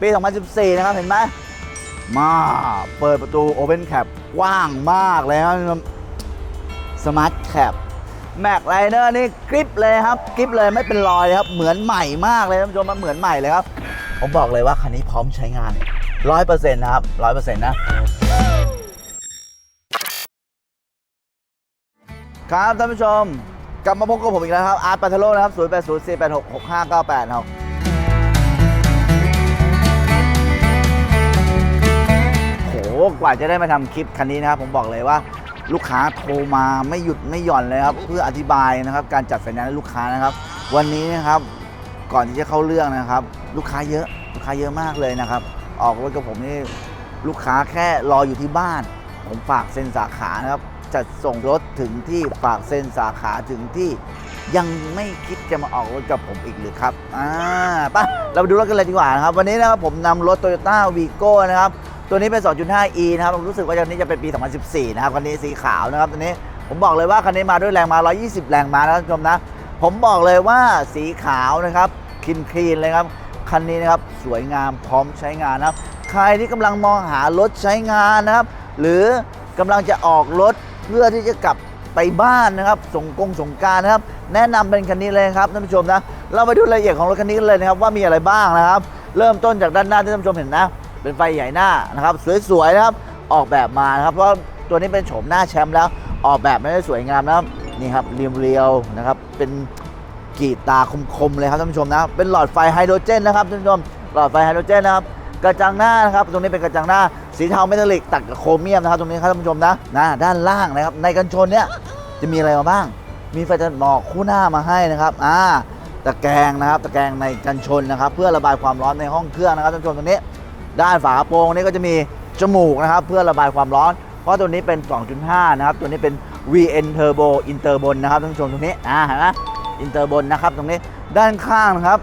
ปี 2014 นะครับ เห็นไหมมาเปิดประตู Open Cap กว้างมากเลยครับสมาร์ทแคปแม็กไลเนอร์นี่กริปเลยครับกริปเลยไม่เป็นรอยเลยครับ เหมือนใหม่มากเลยท่านผู้ชมมันเหมือนใหม่เลยครับ ผมบอกเลยว่าคันนี้พร้อมใช้งาน100%นะครับ100%นะครับท่านผู้ชมกลับมาพบกับผมอีกแล้วครับอาร์ตปัทโลนะครับ 0 8 0 4 8 6 6 5 9 8ครับ กว่าจะได้มาทำคลิปคันนี้นะครับผมบอกเลยว่า ลูกค้าโทรมาไม่หยุดไม่หย่อนเลยครับเพื่ออธิบายนะครับ การจัดไฟแนนซ์ให้ลูกค้านะครับ วันนี้นะครับก่อนที่จะเข้าเรื่องนะครับ ลูกค้าเยอะลูกค้าเยอะมากเลยนะครับ ออกรถกับผมนี่ลูกค้าแค่รออยู่ที่บ้าน ผมฝากเซ็นสาขานะครับจัดส่งรถถึงที่ฝากเซ็นสาขาถึงที่ยังไม่คิดจะมาออกรถกับผมอีกหรือครับ อ่าไปะเราไปดูรถกันเลยดีกว่านะครับ วันนี้นะครับผมนำรถ Toyota Vigo นะครับ ตัวนี้เป็น 2.5e นะครับผมรู้สึกว่าคันนี้จะเป็นปี 2014 นะครับคันนี้สีขาวนะครับตัวนี้ผมบอกเลยว่าคันนี้มาด้วยแรงมา 120 แรงม้านะท่านผู้ชมนะผมบอกเลยว่าสีขาวนะครับคลีนคลีนเลยครับคันนี้นะครับสวยงามพร้อมใช้งานนะครับใครที่กำลังมองหารถใช้งานนะครับ หรือกำลังจะออกรถเพื่อที่จะกลับไปบ้านนะครับส่งกงส่งการนะครับ แนะนำเป็นคันนี้เลยครับท่านผู้ชมนะ เราไปดูรายละเอียดของรถคันนี้กันเลยนะครับว่ามีอะไรบ้างนะครับ เริ่มต้นจากด้านหน้าที่ท่านผู้ชมเห็นนะ เป็นไฟใหญ่หน้านะครับสวยๆนะครับออกแบบมานะครับเพราะตัวนี้เป็นโฉมหน้าแชมป์แล้วออกแบบไม่ได้สวยงามนะครับนี่ครับเรียวๆนะครับเป็นกรีดตาคมๆเลยครับท่านผู้ชมนะเป็นหลอดไฟไฮโดรเจนนะครับท่านผู้ชมหลอดไฟไฮโดรเจนนะครับกระจังหน้านะครับตรงนี้เป็นกระจังหน้าสีเทาเมทัลลิกตัดกับโครเมียมนะครับตรงนี้ครับท่านผู้ชมนะนะด้านล่างนะครับในกันชนเนี่ยจะมีอะไรมาบ้าง มีไฟตัดหมอกคู่หน้ามาให้นะครับอ่าตะแกรงนะครับตะแกรงในกันชนนะครับ เพื่อระบายความร้อนในห้องเครื่องนะครับท่านผู้ชมตรงนี้ ด้านฝากระโปรงนี่ก็จะมีจมูกนะครับ เพื่อระบายความร้อน เพราะตัวนี้เป็น 2.5 นะครับ ตัวนี้เป็น VN Turbo Inter บนนะครับท่านผู้ชมตรงนี้อ่าเห็นไหมอินเตอร์บนนะครับตรงนี้ด้านข้างนะครับ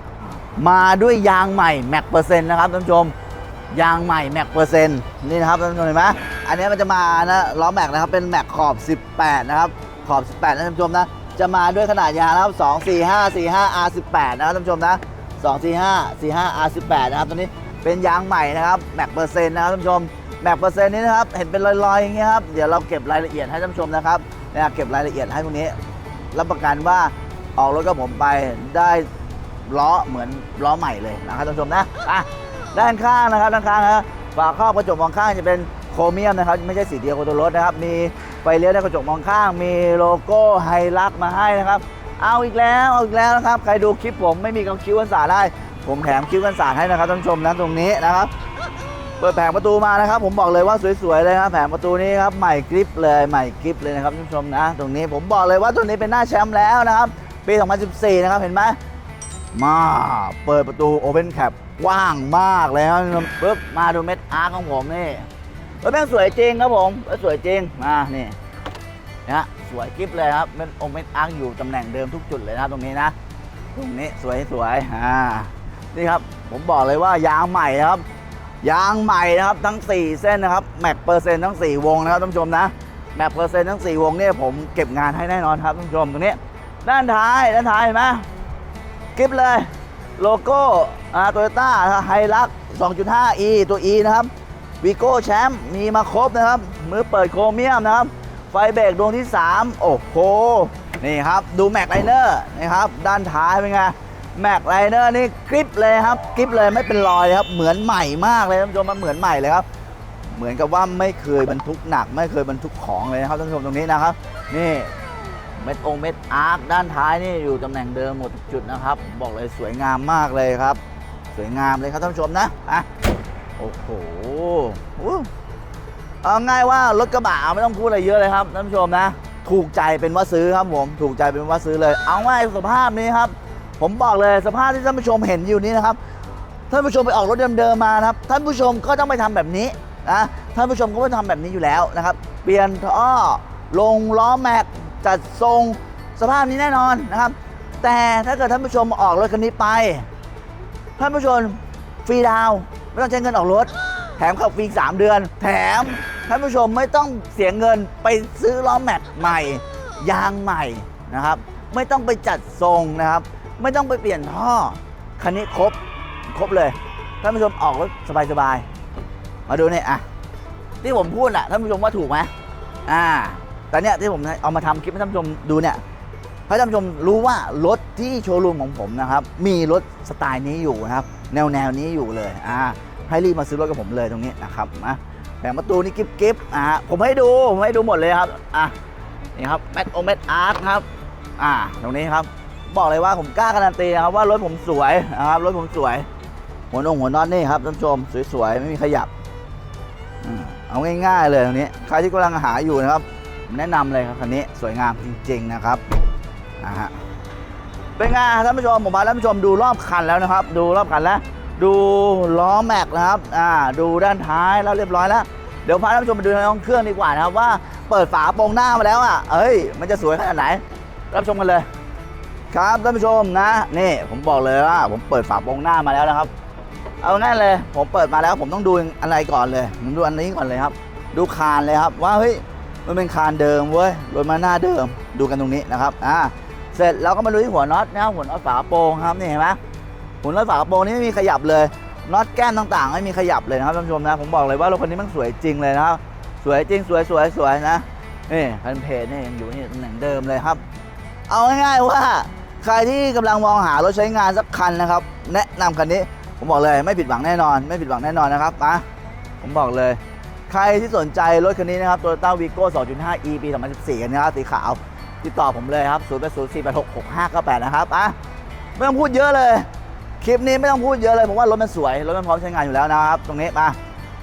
มาด้วยยางใหม่แม็กเปอร์เซ็นต์นะครับท่านผู้ชมยางใหม่แม็กเปอร์เซ็นต์นี่นะครับท่านผู้ชมเห็นไหมอันนี้มันจะมานะล้อแม็กนะครับเป็นแม็กขอบ 18 นะครับ ขอบ 18 นะท่านผู้ชมนะจะมาด้วยขนาดยางนะครับ2 4 5 4 5 R18 นะครับท่านผู้ชมนะ2 4 5 4 5 R18 นะครับตัวนี้ เป็นยางใหม่นะครับแม็กเปอร์เซ็นต์นะครับท่านผู้ชมแม็กเปอร์เซ็นต์นี้นะครับเห็นเป็นรอยๆอย่างเงี้ยครับเดี๋ยวเราเก็บรายละเอียดให้ท่านผู้ชมนะครับเนี่ยเก็บรายละเอียดให้พวกนี้ รับประกันว่าออกรถกับผมไปได้ล้อเหมือนล้อใหม่เลยนะครับท่านผู้ชมนะอะด้านข้างนะครับด้านข้างนะฝาครอบกระจกมองข้างจะเป็นโครเมียมนะครับไม่ใช่สีเดียวกับตัวรถนะครับ มีไฟเลี้ยวในกระจกมองข้าง มีโลโก้ไฮลักมาให้นะครับ เอาอีกแล้วเอาอีกแล้วนะครับ ใครดูคลิปผมไม่มีกำคิวกันสาได้ ผมแถมคิ้วกันสาดให้นะครับท่านผู้ชมนะตรงนี้นะครับ เปิดแผงประตูมานะครับ ผมบอกเลยว่าสวยๆเลยครับแผงประตูนี้ครับใหม่กริปเลยใหม่กริปเลยนะครับท่านผู้ชมนะ ตรงนี้ผมบอกเลยว่าตัวนี้เป็นหน้าแชมป์แล้วนะครับปี2014 นะครับเห็นไหมมาเปิดประตู Open Cap กว้างมากเลยครับปึ๊บมาดูเม็ดอาร์ของผมนี่รถแม่งสวยจริงครับผมสวยจริงมานี่นะสวยกริปเลยครับเป็นโอเม็ดอาร์อยู่ตำแหน่งเดิมทุกจุดเลยนะตรงนี้นะ ตรงนี้สวยสวยๆอ่า นี่ครับ ผมบอกเลยว่ายางใหม่นะครับ ยางใหม่นะครับทั้ง 4 เส้นนะครับแม็กเปอร์เซ็นต์ทั้ง 4 วงนะครับท่านผู้ชมนะแม็กเปอร์เซ็นต์ทั้ง 4 วงเนี่ยผมเก็บงานให้แน่นอนครับท่านผู้ชมตรงนี้ด้านท้ายด้านท้ายเห็นไหมกิฟเลยโลโก้โตโยต้าไฮลัก 2.5e ตัว e นะครับวีโก้แชมป์มีมาครบนะครับ มือเปิดโครเมียมนะครับ ไฟเบรกดวงที่ 3 โอ้โห นี่ครับ ดูแม็กไลเนอร์นะครับ ด้านท้ายเป็นไง แม็กไลเนอร์นี่กริปเลยครับกริปเลยไม่เป็นรอยครับ เหมือนใหม่มากเลยท่านผู้ชมมันเหมือนใหม่เลยครับ เหมือนกับว่าไม่เคยบรรทุกหนัก ไม่เคยบรรทุกของเลยนะครับท่านผู้ชมตรงนี้นะครับ นี่เม็ดองเม็ดอาร์คด้านท้ายนี่อยู่ตำแหน่งเดิมหมดจุดนะครับ บอกเลยสวยงามมากเลยครับ สวยงามเลยครับท่านผู้ชมนะอะโอ้โหอู้เอาง่ายว่ารถกระบะไม่ต้องพูดอะไรเยอะเลยครับท่านผู้ชมนะ ถูกใจเป็นว่าซื้อครับผมถูกใจเป็นว่าซื้อเลย เอาง่ายสภาพนี้ครับ ผมบอกเลยสภาพที่ท่านผู้ชมเห็นอยู่นี้นะครับ ท่านผู้ชมไปออกรถเดิมๆมานะครับ ท่านผู้ชมก็ต้องไปทำแบบนี้นะท่านผู้ชมก็ไม่ทำแบบนี้อยู่แล้วนะครับ เปลี่ยนท่อลงล้อแม็กจัดทรงสภาพนี้แน่นอนนะครับ แต่ถ้าเกิดท่านผู้ชมออกรถคันนี้ไป ท่านผู้ชมฟรีดาวไม่ต้องใช้เงินออกรถ แถมขับฟรี3เดือน แถมท่านผู้ชมไม่ต้องเสียเงินไปซื้อล้อแม็กใหม่ยางใหม่นะครับ ไม่ต้องไปจัดทรงนะครับ ไม่ต้องไปเปลี่ยนท่อ คันนี้ครบ ครบเลยท่านผู้ชมออกรถสบายๆ มาดูเนี่ยอะที่ผมพูดอะท่านผู้ชมว่าถูกไหมอ่าแต่เนี่ยที่ผมเอามาทำคลิปให้ท่านผู้ชมดูเนี่ยให้ท่านผู้ชมรู้ว่ารถที่โชว์รูมของผมนะครับ มีรถสไตล์นี้อยู่นะครับ แนวแนวนี้อยู่เลยอ่าให้รีบมาซื้อรถกับผมเลยตรงนี้นะครับนะแผงประตูนี่กิ๊บกิ๊บอ่าผมให้ดูผมให้ดูหมดเลยครับอะนี่ครับแมทโอเมทอาร์ตครับ อ่าตรงนี้ครับ บอกเลยว่าผมกล้าการันตีนะครับว่ารถผมสวยนะครับรถผมสวย หัวนงหัวนอนนี่ครับท่านชมสวยๆไม่มีขยับอเอาง่ายๆเลยตรงนี้ใครที่กำลังหาอยู่นะครับแนะนำเลยครับคันนี้สวยงามจริง ๆนะครับอ่าฮะเป็นไงท่านผู้ชมผมพาท่านผู้ชมดูรอบคันแล้วนะครับ ดูรอบคันแล้ว ดูล้อแม็กนะครับอ่าดูด้านท้ายแล้วเรียบร้อยแล้วเดี๋ยวพาท่านผู้ชมมาดูในห้องเครื่องดีกว่านะครับว่าเปิดฝาโปรงหน้ามาแล้วอะเอ้ยมันจะสวยขนาดไหนรับชมกันเลย ครับท่านผู้ชมนะนี่ผมบอกเลยว่าผมเปิดฝาโปรงหน้ามาแล้วนะครับ เอาง่ายเลย ผมเปิดมาแล้วผมต้องดูอะไรก่อนเลยผมดูอันนี้ก่อนเลยครับ ดูคานเลยครับว่าเฮ้ยมันเป็นคานเดิมเว้ยรถมาหน้าเดิมดูกันตรงนี้นะครับอ่าเสร็จเราก็มาดูที่หัวน็อตนะครับหัวน็อตฝาโปรงครับนี่เห็นไหมหัวน็อตฝาโปรงนี่ไม่มีขยับเลยน็อตแก้มต่างๆ ไม่มีขยับเลยนะครับท่านผู้ชมนะผมบอกเลยว่ารถคันนี้มันสวยจริงเลยนะครับสวยจริงสวยสวยสวยนะนี่คันเพจนี่ยังอยู่นี่ตำแหน่งเดิมเลยครับ เอาง่ายๆว่า ใครที่กำลังมองหารถใช้งานสักคันนะครับ แนะนำคันนี้ผมบอกเลยไม่ผิดหวังแน่นอน ไม่ผิดหวังแน่นอนนะครับมาผมบอกเลย ใครที่สนใจรถคันนี้นะครับ Toyota Vigo 2.5 e ปี 2014 กันนะครับสีขาวติดต่อผมเลยครับ 0 8 0 4 8 6 6 5 9 8 นะครับอะไม่ต้องพูดเยอะเลย คลิปนี้ไม่ต้องพูดเยอะเลยผมว่ารถมันสวย รถมันพร้อมใช้งานอยู่แล้วนะครับ ตรงนี้มา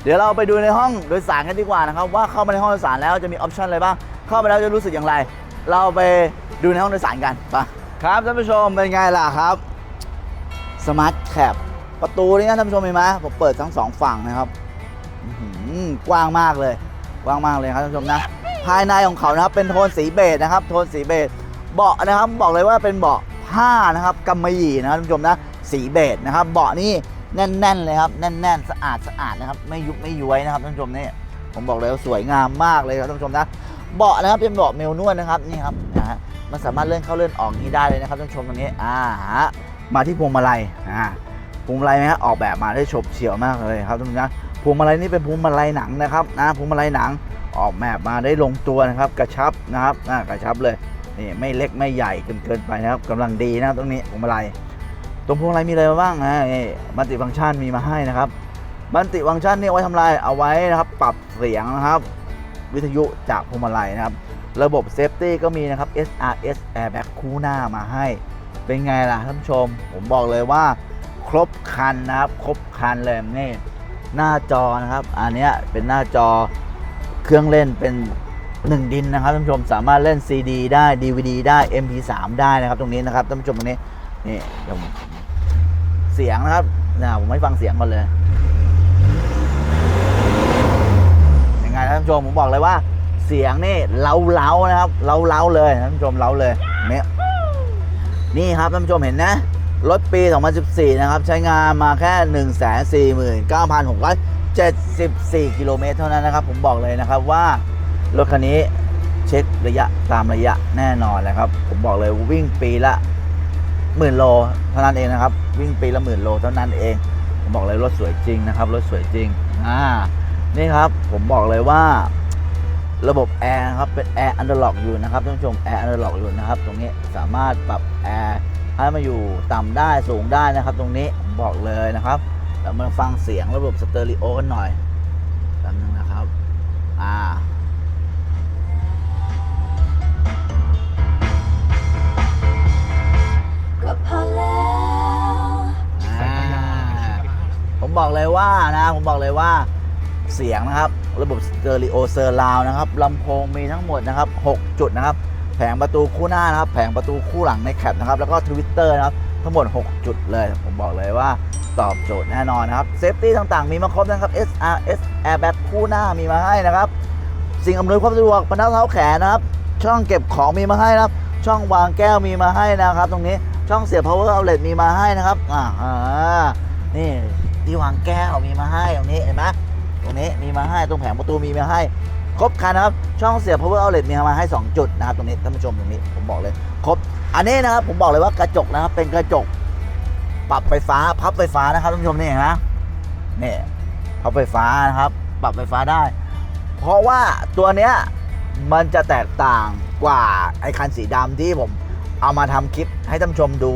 เดี๋ยวเราไปดูในห้องโดยสารกันดีกว่านะครับ ว่าเข้ามาในห้องโดยสารแล้วจะมีออปชันอะไรบ้างเข้าไปแล้วจะรู้สึกอย่างไร เราไปดูในห้องโดยสารกันไป ครับท่านผู้ชมเป็นไงล่ะครับสมาร์ทแคปประตูนี่นะท่านผู้ชมเห็นไหมผมเปิดทั้งสองฝั่งนะครับกว้างมากเลย กว้างมากเลยครับท่านผู้ชมนะ ภายในของเขานะครับเป็นโทนสีเบจนะครับ โทนสีเบจเบาะนะครับบอกเลยว่าเป็นเบาะผ้านะครับกำมะหยี่นะครับท่านผู้ชมนะสีเบจนะครับ เบาะนี่แน่นๆเลยครับแน่นๆสะอาดสะอาดนะครับ ไม่ยุบไม่ย้วยนะครับท่านผู้ชมนี่ผมบอกเลยว่าสวยงามมากเลยครับท่านผู้ชมนะ เบาะนะครับเป็นเบาะเมลนวดนะครับนี่ครับนะฮะมันสามารถเลื่อนเข้าเลื่อนออกนี้ได้เลยนะครับท่านชมตรงนี้อ่าฮะมาที่พวงมาลัยอ่าพวงมาลัยนะฮะออกแบบมาได้ฉบเฉี่ยวมากเลยครับท่านผู้ชมนะพวงมาลัยนี่เป็นพวงมาลัยหนังนะครับนะพวงมาลัยหนังออกแบบมาได้ลงตัวนะครับ กระชับนะครับอ่ากระชับเลยนี่ไม่เล็กไม่ใหญ่เกินเกินไปนะครับกำลังดีนะครับตรงนี้พวงมาลัยตรงพวงมาลัยมีอะไรบ้างนะมัลติฟังก์ชันมีมาให้นะครับมัลติฟังก์ชันนี่ไว้ทำอะไรเอาไว้นะครับ ปรับเสียงนะครับ วิทยุจากพวงมาลัยนะครับ ระบบเซฟตี้ก็มีนะครับ SRS Airbag คู่หน้ามาให้ เป็นไงล่ะท่านผู้ชม ผมบอกเลยว่า ครบคันนะครับ ครบคันเลยนี่หน้าจอนะครับ อันนี้เป็นหน้าจอเครื่องเล่นเป็นหนึ่งดินนะครับท่านผู้ชมสามารถเล่น CD ได้ DVD ได้ MP3 ได้นะครับ ตรงนี้นะครับท่านผู้ชมตรงนี้นี่เดี๋ยวเสียงนะครับนะผมให้ฟังเสียงก่อนเลย ยังไงท่านผู้ ชมผมบอกเลยว่า เสียงนี่เล้าเล้าๆนะครับเล้าเล้าๆเลยท่านผู้ชมเล้าเลยเนี่ยนี่ครับท่านผู้ชมเห็นนะรถปี 2014 นะครับ ใช้งานมาแค่ 149,674 กิโลเมตรเท่านั้นนะครับ ผมบอกเลยนะครับว่ารถคันนี้เช็คระยะตามระยะแน่นอนนะครับ ผมบอกเลยวิ่งปีละหมื่นโลเท่านั้นเองนะครับ วิ่งปีละหมื่นโลเท่านั้นเอง ผมบอกเลยรถสวยจริงนะครับ รถสวยจริงอ่า นี่ครับผมบอกเลยว่าระบบแอร์นะครับเป็นแอร์อันเดอร์ล็อกอยู่นะครับท่านผู้ชมแอร์อันเดอร์ล็อกอยู่นะครับ ตรงนี้สามารถปรับแอร์ให้มาอยู่ต่ำได้สูงได้นะครับ ตรงนี้ผมบอกเลยนะครับเดี๋ยวมาฟังเสียงระบบสเตอริโอกันหน่อยแป๊บนึงนะครับอ่าก็พอแล้วอ่าผมบอกเลยว่านะ ผมบอกเลยว่า เสียงนะครับ ระบบสเตอริโอเซอร์ราวนะครับลำโพงมีทั้งหมดนะครับ 6 จุดนะครับ แผงประตูคู่หน้านะครับ แผงประตูคู่หลังในแคปนะครับ แล้วก็ทวิตเตอร์นะครับ ทั้งหมด 6 จุดเลย ผมบอกเลยว่าตอบโจทย์แน่นอนนะครับ เซฟตี้ต่างๆ มีมาครบนะครับ SRS Airbag คู่หน้ามีมาให้นะครับ สิ่งอำนวยความสะดวกบรรเทาเท้าแขนนะครับ ช่องเก็บของมีมาให้นะครับ ช่องวางแก้วมีมาให้นะครับ ตรงนี้ ช่องเสียบ power outlet มีมาให้นะครับ อ่าอ่านี่ที่วางแก้วมีมาให้ตรงนี้เห็นไหม รงนี้มีมาให้ตรงแผงประตูมีมาให้ ครบคันนะครับ ช่องเสียบ power outlet มีมาให้ 2 จุดนะครับตรงนี้ท่านผู้ชมตรงนี้ผมบอกเลย ครบ อันนี้นะครับผมบอกเลยว่ากระจกนะครับเป็นกระจก ปรับไฟฟ้าพับไฟฟ้านะครับท่านผู้ชมนี่เห็นไหมนี่พับไฟฟ้านะครับ ปรับไฟฟ้าได้ เพราะว่าตัวเนี้ยมันจะแตกต่างกว่าไอคันสีดำที่ผมเอามาทำคลิปให้ท่านผู้ชมดู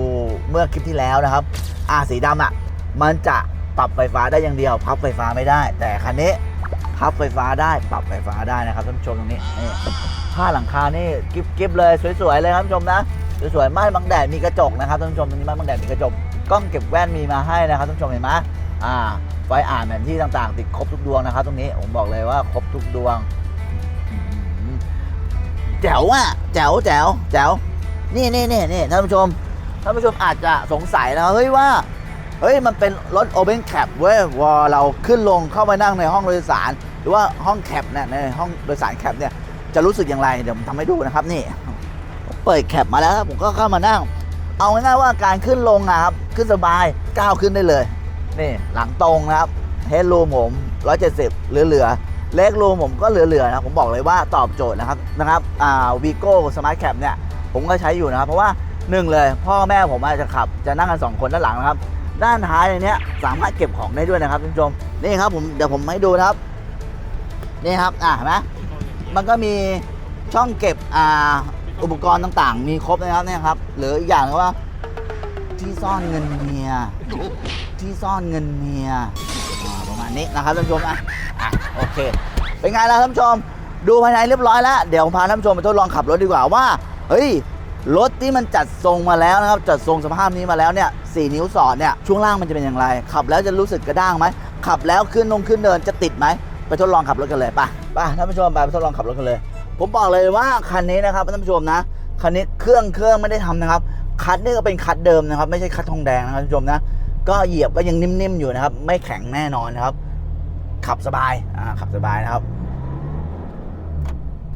เมื่อคลิปที่แล้วนะครับ อ่าสีดำอะ มันจะ ปรับไฟฟ้าได้อย่างเดียว พับไฟฟ้าไม่ได้ แต่คันนี้พับไฟฟ้าได้ปรับไฟฟ้าได้นะครับท่านผู้ชมตรงนี้นี่ผ้าหลังคานี่กิบกิบเลยสวยๆเลยครับท่านผู้ชมนะสวยๆม่านบังแดดมีกระจกนะครับท่านผู้ชมตรงนี้ม่านบังแดดมีกระจกกล้องเก็บแว่นมีมาให้นะครับท่านผู้ชมเห็นไหมอ่าไฟอ่านแผนที่ต่างๆ ติดครบทุกดวงนะครับตรงนี้ผมบอกเลยว่าครบทุกดวงแจ๋วอะแจ๋วแจ๋วแจ๋วนี่นี่นี่นี่ท่านผู้ชมท่านผู้ชมอาจจะสงสัยนะเฮ้ยว่า เฮ้ยมันเป็นรถ Open Cap เว้ยวอเราขึ้นลงเข้าไปนั่งในห้องโดยสาร หรือว่าห้องแคปเนี่ยในห้องโดยสารแคปเนี่ยจะรู้สึกอย่างไรเดี๋ยวผมทำให้ดูนะครับนี่เปิดแคปมาแล้วครับผมก็เข้ามานั่ง เอาง่ายๆว่าการขึ้นลงนะครับขึ้นสบายก้าวขึ้นได้เลย นี่หลังตรงนะครับเฮดรูมผม 170เหลือเหลือเล็กรูมผมก็เหลือเหลือนะผมบอกเลยว่าตอบโจทย์นะครับนะครับอ่าวีโก้สมาร์ทแคปเนี่ยผมก็ใช้อยู่นะครับ เพราะว่าหนึ่งเลย พ่อแม่ผมอาจจะขับจะนั่งกันสองคนด้านหลังนะครับ ด้านท้ายในนี้สามารถเก็บของได้ด้วยนะครับท่านผู้ชมนี่ครับผมเดี๋ยวผมให้ดูนะครับนี่ครับอะเห็นไหมมันก็มีช่องเก็บอ่าอุปกรณ์ต่างๆ มีครบนะครับเนี่ยครับหรืออีกอย่างหนึงว่า ที่ซ่อนเงินเมีย ที่ซ่อนเงินเมียประมาณนี้นะครับท่านผู้ชมอะอะโอเค เป็นไงล่ะท่านผู้ชม ดูภายในเรียบร้อยแล้ว เดี๋ยวผมพาท่านผู้ชมไปทดลองขับรถดีกว่าว่าเฮ้ย รถที่มันจัดทรงมาแล้วนะครับ จัดทรงสภาพนี้มาแล้วเนี่ยสี่นิ้วสอดเนี่ยช่วงล่างมันจะเป็นอย่างไร ขับแล้วจะรู้สึกกระด้างไหมขับแล้วขึ้นนงขึ้นเดินจะติดไหมไปทดลองขับรถกันเลยไปไปท่านผู้ชมไปไปทดลองขับรถกันเลย ผมบอกเลยว่าคันนี้นะครับท่านผู้ชมนะคันนี้เครื่องเครื่องไม่ได้ทำนะครับคัดนี่ก็เป็นคัดเดิมนะครับ ไม่ใช่คัดทองแดงนะครับท่านผู้ชมนะก็เหยียบก็ยังนิ่มๆอยู่นะครับ ไม่แข็งแน่นอนนะครับ ขับสบายอ่าขับสบายนะครับ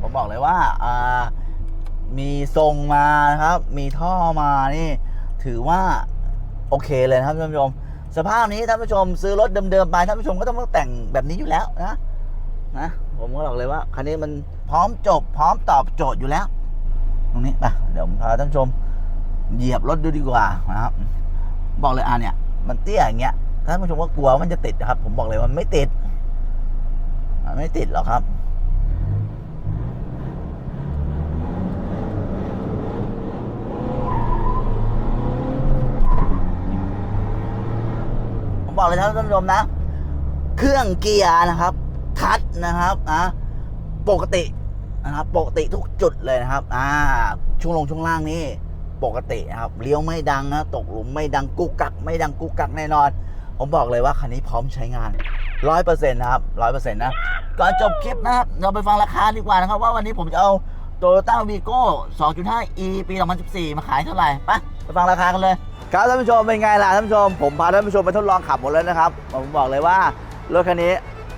ผมบอกเลยว่าอ่า มีทรงมานะครับ มีท่อมานี่ ถือว่าโอเคเลยนะครับท่านผู้ชม สภาพนี้ท่านผู้ชมซื้อรถเดิมๆไปท่านผู้ชมก็ต้องแต่งแบบนี้อยู่แล้วนะนะผมก็บอกเลยว่าคันนี้มันพร้อมจบ พร้อมตอบโจทย์อยู่แล้ว ตรงนี้ไปเดี๋ยวผมพาท่านผู้ชมเหยียบรถดูดีกว่านะครับ บอกเลยอะเนี่ย มันเตี้ยอย่างเงี้ยท่านผู้ชมก็กลัวมันจะติดนะครับ ผมบอกเลยว่ามันไม่ติดมันไม่ติดหรอกครับ บอกเลยท่านผู้ชมนะ เครื่องเกียร์นะครับคัดนะครับอะปกตินะครับ ปกติทุกจุดเลยนะครับ อ่า ช่วงลงช่วงล่างนี่ปกตินะครับเลี้ยวไม่ดังนะตกหลุมไม่ดังกุกกัก ไม่ดังกุกกักแน่นอน ผมบอกเลยว่าคันนี้พร้อมใช้งานร้อยเปอร์เซ็นต์นะครับร้อยเปอร์เซ็นต์นะก่อนจบคลิปนะครับ เราไปฟังราคาดีกว่านะครับ ว่าวันนี้ผมจะเอา Toyota Vigo 2.5 e ปี 2014 มาขายเท่าไหร่ไปไปฟังราคากันเลย ครับท่านผู้ชมเป็นไงล่ะท่านผู้ชม ผมพาท่านผู้ชมไปทดลองขับหมดแล้วนะครับ ผมบอกเลยว่ารถคันนี้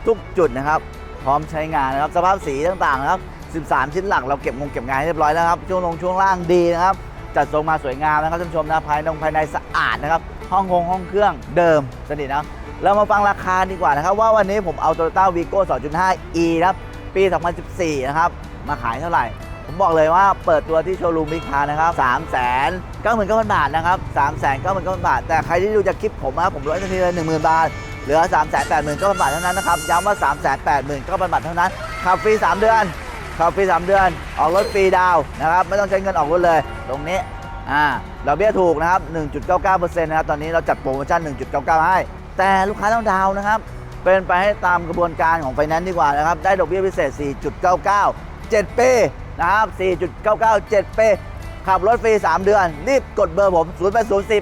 ทุกจุดนะครับ พร้อมใช้งานนะครับสภาพสีต่างๆนะครับ 13 ชิ้นหลักเราเก็บงงเก็บงานให้เรียบร้อยแล้วครับช่วงลงช่วงล่างดีนะครับจัดทรงมาสวยงามนะครับท่านผู้ชมนะภายในภายในสะอาดนะครับห้องคงห้องเครื่องเดิมสนิทนะเรามาฟังราคาดีกว่านะครับ ว่าวันนี้ผมเอา Toyota Vigo 2.5 e ครับปี 2014 นะครับ มาขายเท่าไหร่ ผมบอกเลยว่าเปิดตัวที่โชว์รูมมิคานะครับ3 9 9 0 0 0 บาทนะครับ3 9 9 0 0 0 บาท แต่ใครที่ดูจากคลิปผมนะครับผมลดทันทีเลย10,000 บาท เหลือ 3 8 9 0 0 0 บาทเท่านั้นนะครับ ย้ำว่า 3 8 9 0 0 0 บาทเท่านั้นขับฟรี 3 เดือนขับฟรี 3 เดือน ออกรถฟรีดาวนะครับ ไม่ต้องใช้เงินออกรถเลย ตรงนี้อ่าดอกเบี้ยถูกนะครับ 1.99%นะครับ ตอนนี้เราจัดโปรโมชั่น 1.99 ให้ แต่ลูกค้าต้องดาวน์นะครับ เป็นไปให้ตามกระบวนการของไฟแนนซ์ดีกว่านะครับ ได้ดอกเบี้ยพิเศษ 4.99 7ปี นะครับ 4.99 7ปีขับรถฟรี 3 เดือน รีบกดเบอร์ผม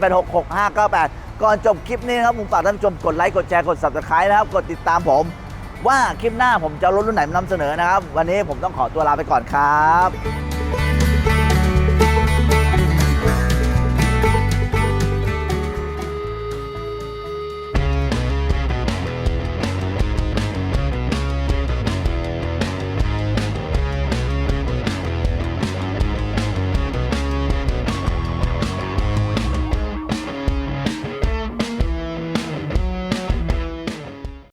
0804866598 ก่อนจบคลิปนี้นะครับผมฝากท่านผู้ชมกดไลค์ กดแชร์ กด subscribe นะครับ กดติดตามผม ว่าคลิปหน้าผมจะรถรุ่นไหนมานำเสนอนะครับ วันนี้ผมต้องขอตัวลาไปก่อนครับ